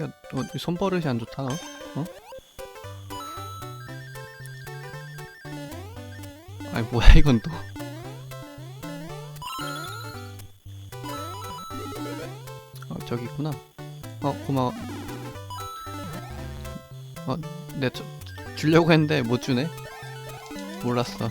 새끼가 어, 손버릇이 안 좋다 너? 어? 아니 뭐야 이건 또. 어, 저기 있구나. 어 고마워. 어, 내 저, 주려고 했는데 못 주네. 몰랐어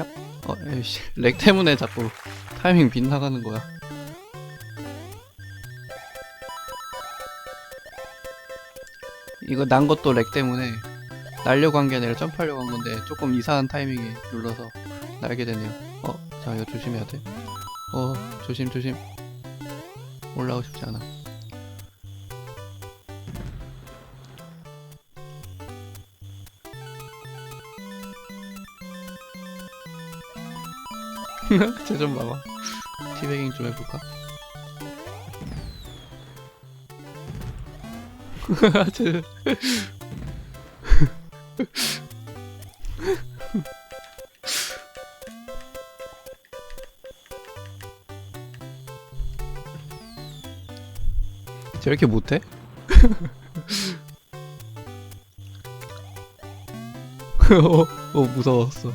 어, 에이씨, 렉 때문에 자꾸 타이밍 빗나가는 거야. 이거 난 것도 렉 때문에 날려고 한 게 아니라 점프하려고 한 건데 조금 이상한 타이밍에 눌러서 날게 되네요. 어, 자, 이거 조심해야 돼. 어, 조심, 조심. 올라오고 싶지 않아. 쟤좀 봐봐. 티베깅 좀 해볼까? 쟤. 쟤 이렇게 못해? 어, 어 무서웠어.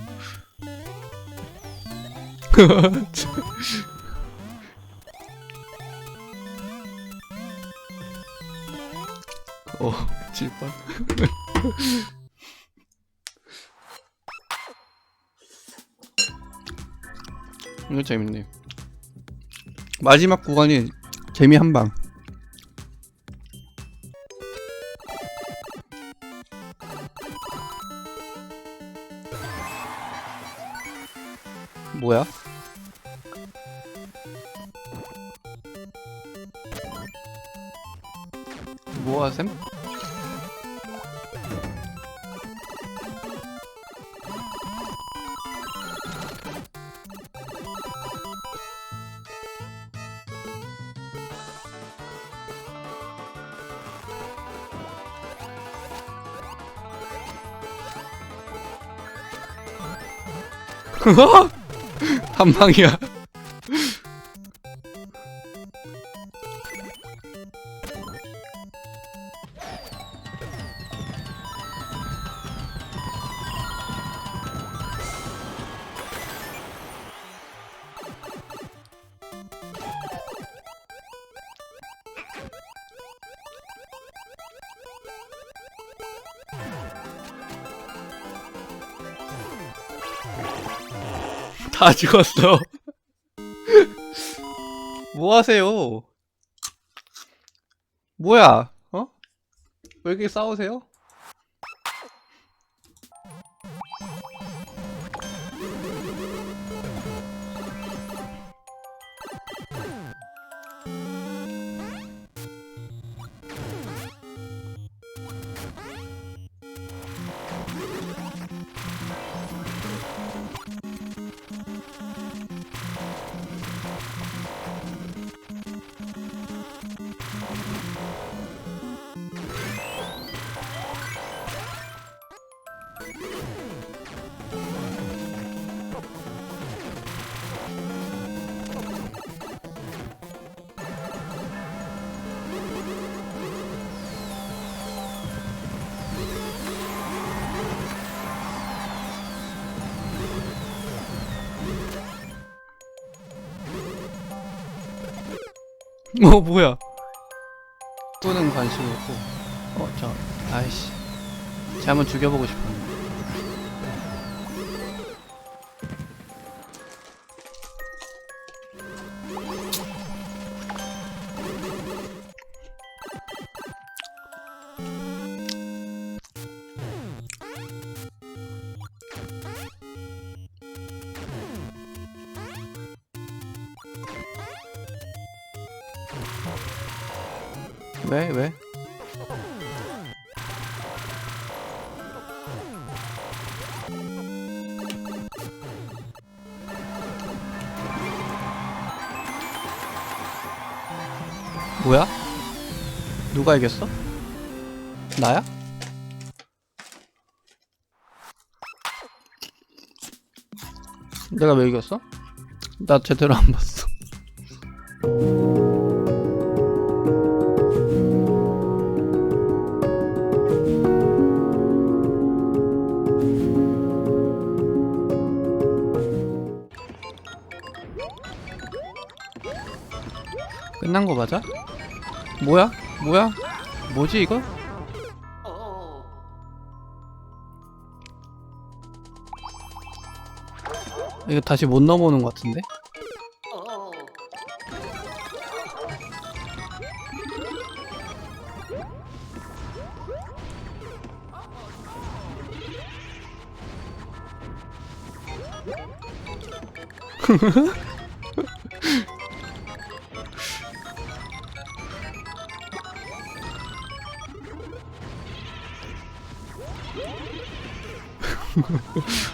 어, 질뻔. 이거 재밌네. 마지막 구간이 재미 한 방. 뭐야? 뭐하셈? 한 방이야. 다 죽었어. 뭐 하세요? 뭐야? 어? 왜 이렇게 싸우세요? 어 뭐야? 또는 관심 없고. 어 저, 아이씨. 쟤 한번 죽여보고 싶었는데. 왜? 왜? 뭐야? 누가 이겼어? 나야? 내가 왜 이겼어? 나 제대로 안 봤어. 끝난 거 맞아? 뭐야? 뭐야? 뭐지 이거? 이거 다시 못 넘어오는 것 같은데? ハハハハ。